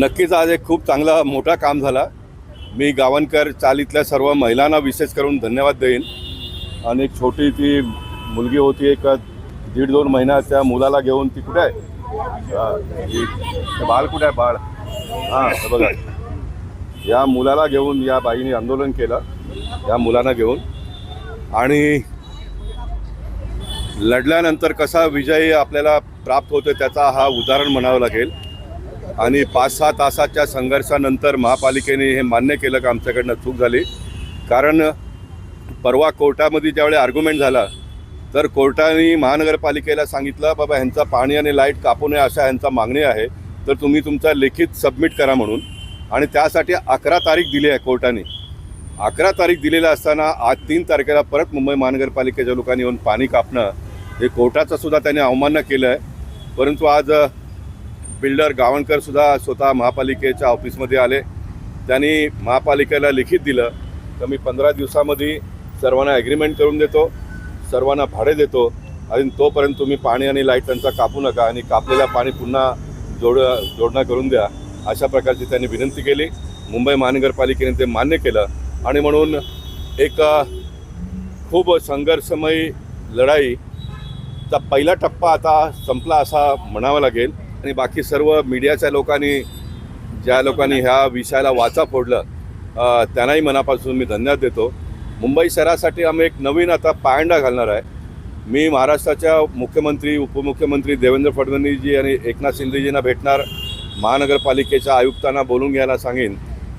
नक्कीच आज एक खूप चांगला मोठा काम झाला. मी गावणकर चालीतल्या सर्व महिलांना विशेष करून धन्यवाद देईन. आणि एक छोटी ती मुलगी होती एक दीड दोन महिन्याच्या मुलाला घेऊन ती कुठे आहे? बाळ कुठे आहे? बाळ. हां बघा. या मुलाला घेऊन या बाईने आंदोलन केलं या मुलांना घेऊन. आणि लढल्यानंतर कसा विजय आपल्याला प्राप्त होतो त्याचा हा उदाहरण म्हणावं लागेल. आणि पाच सहा तासाच्या संघर्षानंतर महापालिकेने हे मान्य केलं का आमच्याकडनं चूक झाली. कारण परवा कोर्टामध्ये ज्यावेळी आर्ग्युमेंट झाला तर कोर्टाने महानगरपालिकेला सांगितलं बाबा ह्यांचा पाणी आणि लाइट कापू नये अशा ह्यांचा मागणी आहे तर तुम्ही तुमचा लिखित सबमिट करा म्हणून. आणि त्यासाठी अकरा तारीख दिली आहे कोर्टाने. अकरा तारीख दिलेला असताना आज तीन तारखेला परत मुंबई महानगरपालिकेच्या लोकांनी येऊन पाणी कापणं हे कोर्टाचं सुद्धा त्यांनी अवमान केलं आहे परंतु आज बिल्डर गावणकरसुद्धा स्वतः महापालिकेच्या ऑफिसमध्ये आले. त्यांनी महापालिकेला लिखित दिलं तर मी पंधरा दिवसामध्ये सर्वांना ॲग्रीमेंट करून देतो सर्वांना भाडे देतो आणि तोपर्यंत तुम्ही पाणी आणि लाइट त्यांचा कापू नका आणि कापलेलं पाणी पुन्हा जोड जोडणं करून द्या. अशा प्रकारची त्यांनी विनंती केली. मुंबई महानगरपालिकेने ते मान्य केलं आणि म्हणून एक खूप संघर्षमयी लढाईचा पहिला टप्पा आता संपला असा म्हणावा लागेल. आणि बाकी सर्व मीडियाच्या लोकांनी ज्या लोकांनी ह्या विषयाला वाचा फोडलं त्यांनाही मनापासून मी धन्यवाद देतो. मुंबई शहरासाठी आम्ही एक नवीन आता पायंडा घालणार आहे. मी महाराष्ट्राच्या मुख्यमंत्री उपमुख्यमंत्री देवेंद्र फडणवीसजी आणि एकनाथ शिंदेजींना भेटणार महानगरपालिकेच्या आयुक्तांना बोलून घ्यायला सांगेन.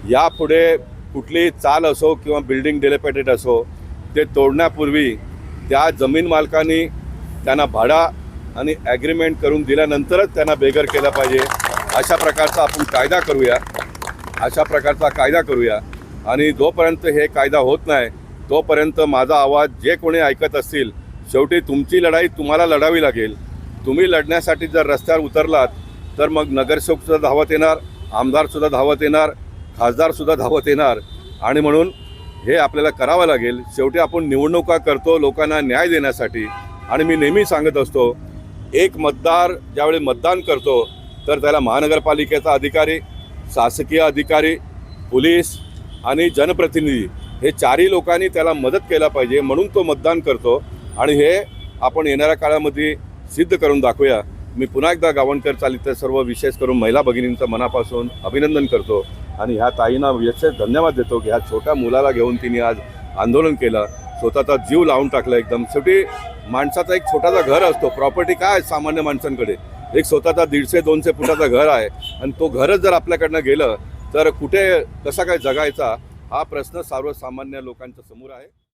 यापुढे कुठलीही चाल असो किंवा बिल्डिंग डेलिपेटेड असो ते तोडण्यापूर्वी त्या जमीन मालकांनी त्यांना भाडा आणि ॲग्रीमेंट करून दिल्यानंतरच त्यांना बेगर केलं पाहिजे. अशा प्रकारचा आपण कायदा करूया. अशा प्रकारचा कायदा करूया. आणि जोपर्यंत हे कायदा होत नाही तोपर्यंत माझा आवाज जे कोणी ऐकत असतील शेवटी तुमची लढाई तुम्हाला लढावी लागेल. तुम्ही लढण्यासाठी जर रस्त्यावर उतरलात तर मग नगरसेवकसुद्धा धावत येणार आमदारसुद्धा धावत येणार खासदारसुद्धा धावत येणार. आणि म्हणून हे आपल्याला करावं लागेल. शेवटी आपण निवडणुका करतो लोकांना न्याय देण्यासाठी. आणि मी नेहमी सांगत असतो एक मतदार ज्यावेळी मतदान करतो तर त्याला महानगरपालिकेचा अधिकारी शासकीय अधिकारी पोलीस आणि जनप्रतिनिधी हे चारही लोकांनी त्याला मदत केला पाहिजे म्हणून तो मतदान करतो. आणि हे आपण येणाऱ्या काळामध्ये सिद्ध करून दाखवूया. मी पुन्हा एकदा गावणकर चालित सर्व विशेष करून महिला भगिनींचं मनापासून अभिनंदन करतो. आणि ह्या ताईंना विशेष धन्यवाद देतो की ह्या छोट्या मुलाला घेऊन तिने आज आंदोलन केलं. स्वतःचा जीव लावून टाकला एकदम. शेवटी माणसाचा एक छोटासा घर असतो. प्रॉपर्टी काय सामान्य माणसांकडे? एक स्वतःचा दीडशे दोनशे फुटाचा घर आहे. आणि तो घरच जर आपल्याकडनं गेलं तर कुठे कसा काय जगायचा हा प्रश्न सर्वसामान्य लोकांच्या समोर आहे.